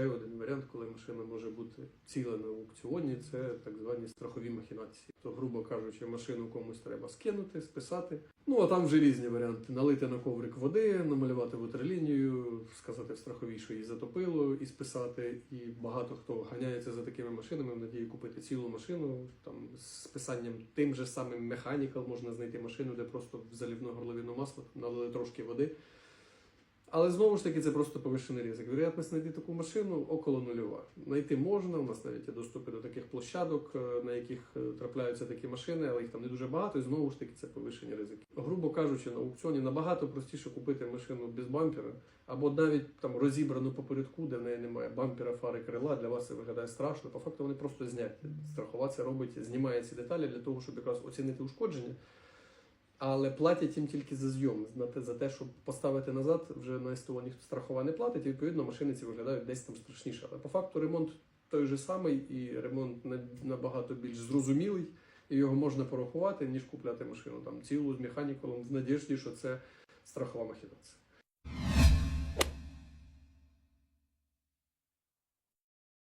Ще один варіант, коли машина може бути ціла на аукціоні, це так звані страхові махінації. То, грубо кажучи, машину комусь треба скинути, списати. Ну а там вже різні варіанти: налити на коврик води, намалювати ватерлінію, сказати в страховій, що її затопило, і списати. І багато хто ганяється за такими машинами в надії купити цілу машину. Там з списанням тим же самим механікал можна знайти машину, де просто в залівну горловину масла налили трошки води. Але знову ж таки це просто повищений ризик. Вероятність знайти таку машину около нульова. Знайти можна, у нас навіть є доступи до таких площадок, е, на яких е, трапляються такі машини, але їх там не дуже багато, і знову ж таки це повищені ризики. Грубо кажучи, на аукціоні набагато простіше купити машину без бампера, або навіть там розібрану попередку, де в неї немає бампера, фари, крила. Для вас це виглядає страшно. По факту вони просто зняті. Страхова робить, знімає ці деталі для того, щоб якраз оцінити ушкодження. Але платять їм тільки за зйом, за те, за те, щоб поставити назад, вже на СТО ніхто страхова не платить, і відповідно машини ці виглядають десь там страшніше. Але по факту ремонт той же самий, і ремонт на- набагато більш зрозумілий, і його можна порахувати, ніж купляти машину там цілу з механіком в надіжді, що це страхова махінація.